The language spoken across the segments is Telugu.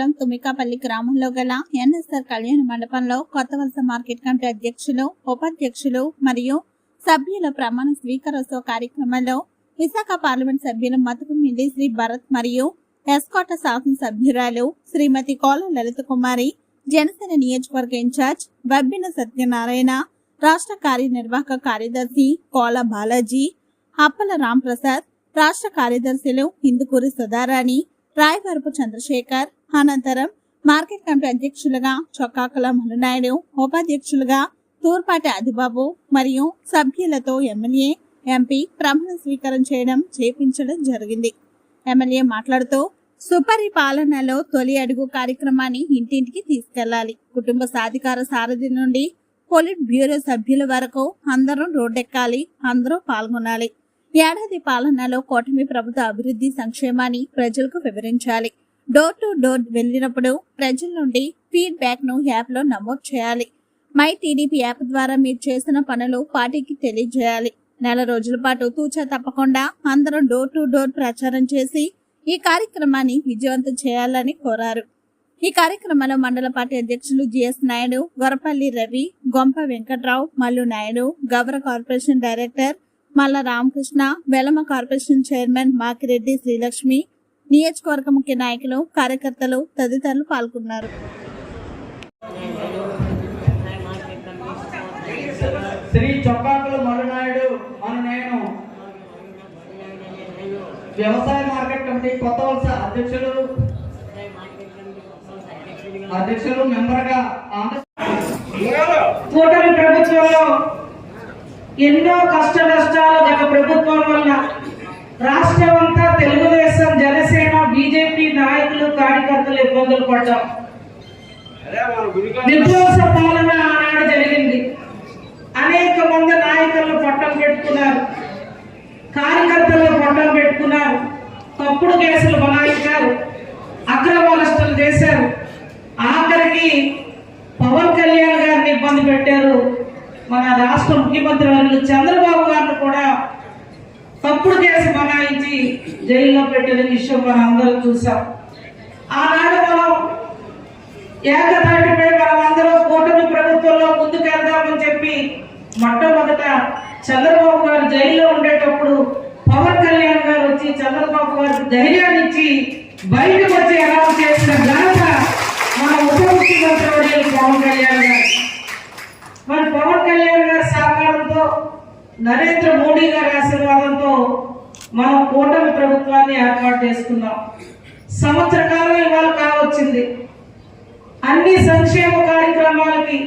మండలం తుమికాపల్లి గ్రామంలో గల ఎన్ఎస్ఆర్ కళ్యాణ మండపంలో కొత్త వలస మార్కెట్ కమిటీ అధ్యక్షులు ఉపాధ్యక్షులు మరియు సభ్యుల ప్రమాణ స్వీకారోత్సవ కార్యక్రమంలో విశాఖ పార్లమెంట్ సభ్యులు మతుకుమిల్లి శ్రీ భరత్ మరియు ఎస్కోట శాసన సభ్యురాలు శ్రీమతి కోల లలిత కుమారి జనసేన నియోజకవర్గ ఇన్ఛార్జ్ బబ్బిన సత్యనారాయణ రాష్ట్ర కార్యనిర్వాహక కార్యదర్శి కోల బాలాజీ అప్పల రాంప్రసాద్ రాష్ట్ర కార్యదర్శులు ఇందుకూరి సుధారాణి రాయవరపు చంద్రశేఖర్ అనంతరం మార్కెట్ కమిటీ అధ్యక్షులుగా చొక్కాకుల మనునాయుడు ఉపాధ్యక్షులుగా తూర్పాటి ఆదిబాబు మరియు సభ్యులతో ఎమ్మెల్యే ఎంపీ ప్రమాణ స్వీకారం చేయడం చేపించడం జరిగింది. ఎమ్మెల్యే మాట్లాడుతూ సుపరిపాలనలో తొలి అడుగు కార్యక్రమాన్ని ఇంటింటికి తీసుకెళ్ళాలి. కుటుంబ సాధికార సారథి నుండి పొలిట్ బ్యూరో సభ్యుల వరకు అందరూ రోడ్డెక్కాలి అందరూ పాల్గొనాలి. ఏడాది పాలనలో కూటమి ప్రభుత్వ అభివృద్ధి సంక్షేమాన్ని ప్రజలకు వివరించాలి. డోర్ టు డోర్ వెళ్ళినప్పుడు ప్రజల నుండి ఫీడ్బ్యాక్ను నమోదు చేయాలి. మై టీడీపీ యాప్ ద్వారా మీరు చేసిన పనులు పార్టీకి తెలియజేయాలి. నెల రోజుల పాటు తూచా తప్పకుండా అందరం డోర్ టు డోర్ ప్రచారం చేసి ఈ కార్యక్రమాన్ని విజయవంతం చేయాలని కోరారు. ఈ కార్యక్రమంలో మండల పార్టీ అధ్యక్షులు GS Naidu Gorapalli Ravi Gompa Venkatrao Mallu Naidu Gavara corporation director Malla Ramakrishna Velama corporation chairman Makireddy Srilakshmi నియోజకవర్గ ముఖ్య నాయకులు కార్యకర్తలు తదితరులు పాల్గొన్నారు. శ్రీ చొక్కాకుల మరునాయుడు అని నేను వ్యవసాయ మార్కెట్ కమిటీ కొత్త వలస అధ్యక్షులు అధ్యక్షులు మెంబర్గా ఆంధ్ర కూటమి ప్రభుత్వంలో ఎన్నో కష్ట నష్టాలు గత ప్రభుత్వం వల్ల రాష్ట్రం అంతా తెలుగుదేశం జనసేన బీజేపీ నాయకులు కార్యకర్తలు ఇబ్బందులు పడ్డాం. విధ్వంస పాలన ఆనాడు జరిగింది. అనేక మంది నాయకులను పట్టం పెట్టుకున్నారు. కార్యకర్తలను పట్టం పెట్టుకున్నారు. తప్పుడు కేసులు బనాయించారు. అక్రమాలస్తులు చేశారు. ఆఖరికి పవన్ కళ్యాణ్ గారిని ఇబ్బంది పెట్టారు. మన రాష్ట్ర ముఖ్యమంత్రి వర్యులు చంద్రబాబు గారిని కూడా తప్పుడు కేసు బనాయించి జైల్లో పెట్టిన విషయం మనం అందరం చూసాం. ఆనాడు మనం ఏకతాటిపై మనం అందరం కూటమి ప్రభుత్వంలో ముందుకెళ్దామని చెప్పి మొట్టమొదట చంద్రబాబు గారు జైల్లో ఉండేటప్పుడు పవన్ కళ్యాణ్ గారు వచ్చి చంద్రబాబు గారికి ధైర్యాన్ని ఇచ్చి బయటకు వచ్చి అనౌన్స్ చేసిన ఘనత మన ఉప ముఖ్యమంత్రి పవన్ కళ్యాణ్ గారు. మరి పవన్ కళ్యాణ్ గారి సహకారంతో నరేంద్ర మోడీ గారి ఆశీర్వాదంతో మనం కూటమి ప్రభుత్వాన్ని ఏర్పాటు చేసుకున్నాం. సంవత్సర కాలం ఇవాళ కావచ్చింది. అన్ని సంక్షేమ కార్యక్రమాలకి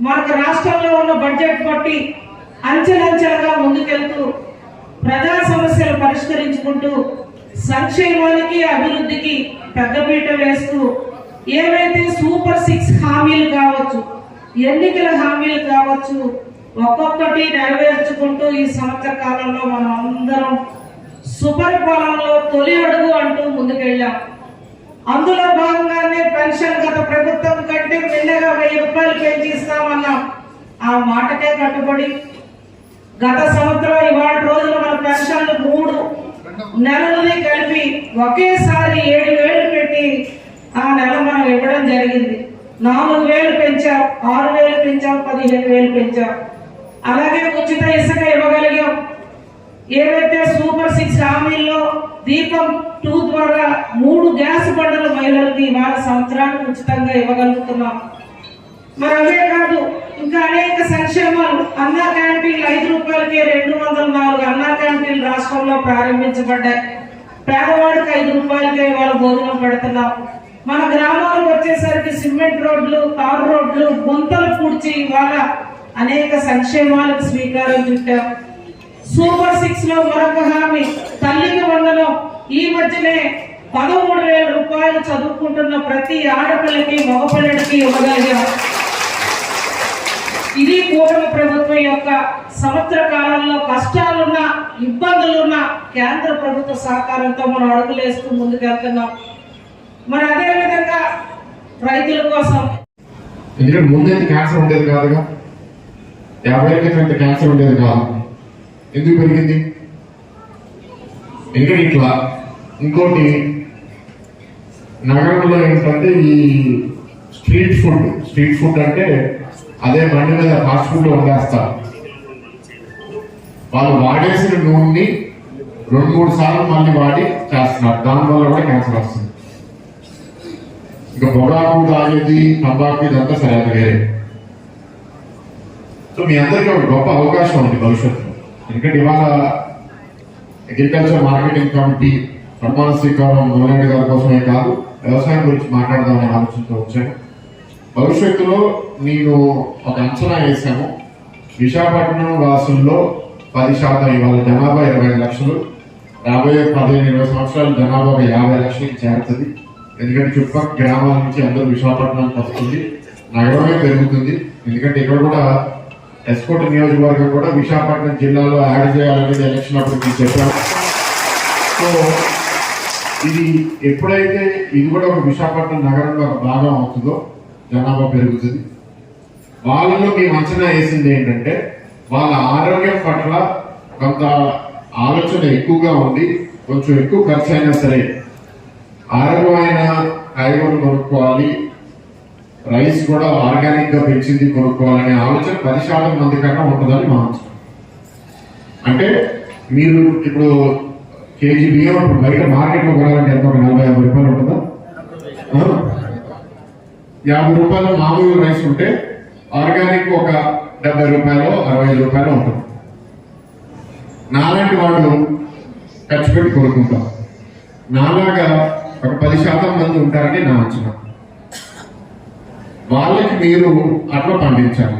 మనకు రాష్ట్రంలో ఉన్న బడ్జెట్ బట్టి అంచెలంచెలుగా ముందుకెళ్తూ ప్రజా సమస్యలు పరిష్కరించుకుంటూ సంక్షేమానికి అభివృద్ధికి పెద్దపీట వేస్తూ ఏవైతే సూపర్ సిక్స్ హామీలు కావచ్చు ఎన్నికల హామీలు కావచ్చు ఒక్కొక్కటి నెరవేర్చుకుంటూ ఈ సంవత్సర కాలంలో మనం అందరం సుపరిపాలనలో తొలి అడుగు అంటూ ముందుకెళ్ళాం. అందులో భాగంగానే పెన్షన్ గత ప్రభుత్వం కంటే మెల్లగా వెయ్యి రూపాయలు పెంచి ఇస్తామన్నాం ఆ మాటకే కట్టుబడి గత సంవత్సరం ఇవాళ రోజులు మన పెన్షన్లు మూడు. నెలలని కలిపి ఒకేసారి ఏడు వేలు పెట్టి ఆ నెల మనం ఇవ్వడం జరిగింది. నాలుగు వేలు పెంచాం ఆరు వేలు పెంచాం పదిహేను వేలు పెంచాం. అలాగే ఉచిత ఇసుక ఇవ్వగలిగాం. ఏవైతే సూపర్ సిక్స్ హామీల్లో దీపం టూ ద్వారా మూడు గ్యాస్ బండలు మహిళలకి ఇవాళ సంవత్సరానికి ఉచితంగా ఇవ్వగలుగుతున్నాం. మరి అదే కాదు ఇంకా అనేక సంక్షేమాలు. అన్నా క్యాంటీన్లు ఐదు రూపాయలకే రెండు వందల నాలుగు అన్నా క్యాంటీన్లు రాష్ట్రంలో ప్రారంభించబడ్డాయి. పేదవాడికి ఐదు రూపాయలకే ఇవాళ భోజనం పెడుతున్నాం. మన గ్రామాలకు వచ్చేసరికి సిమెంట్ రోడ్లు తారు రోడ్లు గుంతలు పూడ్చి ఇవాళ అనేక సంక్షేమాలకు స్వీకారం చుట్టాం. సూపర్ సిక్స్లో మరొక హామీ తల్లికి వందనం. ఈ మధ్యనే పదమూడు వేల రూపాయలు చదువుకుంటున్న ప్రతి ఆడపిల్లకి మగపిల్లడికి ఇవ్వగలిగాం. ఇది కూటమి ప్రభుత్వం యొక్క సంవత్సర కాలంలో కష్టాలున్న ఇబ్బందులున్న కేంద్ర ప్రభుత్వ సహకారంతో మనం అడుగులేస్తూ ముందుకెళ్తున్నాం. మరి అదే విధంగా రైతుల కోసం ఎందుకంటే ముందైతే క్యాన్సర్ ఉండేది కాదుగా? యాభై ఏళ్ళ క్రితం క్యాన్సర్ ఉండేది కాదు ఎందుకు పెరిగింది? ఎందుకంటే ఇట్లా. ఇంకోటి నగరంలో ఏంటంటే ఈ స్ట్రీట్ ఫుడ్ స్ట్రీట్ ఫుడ్ అంటే అదే బండి మీద ఫాస్ట్ ఫుడ్ వండేస్తారు వాళ్ళు వాడేసిన నూనెని రెండు మూడు సార్లు మళ్ళీ వాడి చేస్తున్నారు. దానివల్ల కూడా క్యాన్సర్ వస్తుంది. ఇంకా పొగాకు తాగేది తంబాకు ఇదంతా సరే అది వేరే. సో మీ అందరికీ ఒక గొప్ప అవకాశం ఉంది భవిష్యత్తులో. ఎందుకంటే ఇవాళ అగ్రికల్చర్ మార్కెటింగ్ కమిటీ ప్రమాణ స్వీకారం మొదలైన గారి కోసమే కాదు వ్యవసాయం గురించి మాట్లాడదామనే ఆలోచనతో వచ్చాను భవిష్యత్తులో నేను ఒక అంచనా వేశాను. విశాఖపట్నం వాసుల్లో పది శాతం ఇవాళ జనాభా ఇరవై లక్షలు. రాబోయే పదిహేను ఇరవై సంవత్సరాలు జనాభా ఒక యాభై లక్షలకి చేరుతుంది. ఎందుకంటే చుట్టుపక్కల గ్రామాల నుంచి అందరూ విశాఖపట్నానికి వస్తుంది. నగరమే పెరుగుతుంది. ఎందుకంటే ఇక్కడ కూడా ఎస్కోట్ నియోజకవర్గం కూడా విశాఖపట్నం జిల్లాలో యాడ్ చేయాలనేది ఎలక్షన్ అప్పుడు మీకు చెప్పాను సో ఇది ఎప్పుడైతే ఇది కూడా ఒక విశాఖపట్నం నగరంలో ఒక భాగం అవుతుందో జనాభా పెరుగుతుంది. వాళ్ళలో మేము అంచనా వేసింది ఏంటంటే వాళ్ళ ఆరోగ్యం పట్ల కొంత ఆలోచన ఎక్కువగా ఉంది కొంచెం ఎక్కువ ఖర్చు అయినా సరే. ఆరోగ్యమైన కాయగూరలు కొనుక్కోవాలి రైస్ కూడా ఆర్గానిక్గా పెంచింది కొనుక్కోవాలనే ఆలోచన పది శాతం మంది కన్నా ఉంటుందని మా అంటే మీరు ఇప్పుడు కేజీ బియ్యం ఇప్పుడు బయట మార్కెట్లో కొనాలంటే ఎంత? ఒక నలభై యాభై రూపాయలు ఉంటుందా? యాభై రూపాయలు మామూలు రైస్ ఉంటే ఆర్గానిక్ ఒక డెబ్బై రూపాయలు అరవై ఐదు రూపాయలు ఉంటుంది. నాలాంటి వాళ్ళు ఖర్చు పెట్టి కొనుక్కుంటాం నాలాగా ఒక పది శాతం మంది ఉంటారని నా అంచనా. వాళ్ళకి మీరు అట్లా పండించాలి.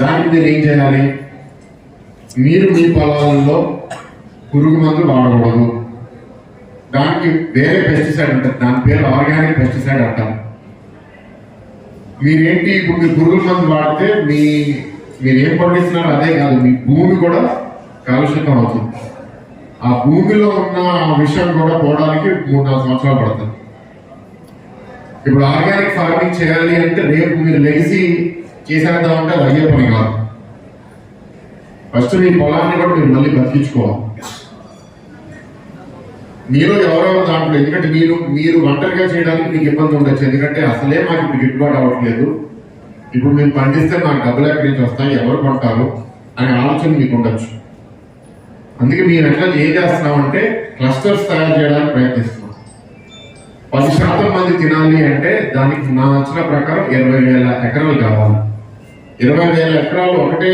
దానికి మీరు ఏం చేయాలి? మీరు మీ పొలాలలో పురుగు మందులు వాడకూడదు. దానికి వేరే పెస్టిసైడ్ ఉంటుంది దాని పేరు ఆర్గానిక్ పెస్టిసైడ్ అంటారు. మీరేంటి ఇప్పుడు మీరు పురుగుల మందు వాడితే మీ మీరు ఏం పండిస్తున్నారు అదే కాదు మీ భూమి కూడా కలుషితం అవుతుంది. ఆ భూమిలో ఉన్న విషయం కూడా పోవడానికి మూడు నాలుగు సంవత్సరాలు పడుతుంది. ఇప్పుడు ఆర్గానిక్ ఫార్మింగ్ చేయాలి అంటే రేపు మీరు లెగసీ చేసేద్దామంటే అది అయ్యే పని కాదు. ఫస్ట్ మీ పొలాన్ని కూడా మీరు మళ్ళీ బతికించుకోవాలి. మీరు ఎవరెవరు దాంట్లో ఎందుకంటే మీరు మీరు ఒంటరిగా చేయడానికి మీకు ఇబ్బంది ఉండొచ్చు. ఎందుకంటే అసలే మాకు ఇప్పుడు గిట్టుబాటు అవ్వట్లేదు. ఇప్పుడు మేము పండిస్తే మాకు డబ్బులు ఎక్కడి నుంచి వస్తాయి ఎవరు కొంటారు అనే ఆలోచన మీకు ఉండొచ్చు. అందుకే మీరు ఎట్లా ఏం చేస్తున్నామంటే క్లస్టర్స్ తయారు చేయడానికి ప్రయత్నిస్తున్నాం. పది శాతం మంది తినాలి అంటే దానికి నా అంచనా ప్రకారం ఇరవై వేల ఎకరాలు కావాలి. ఇరవై వేల ఎకరాలు ఒకటే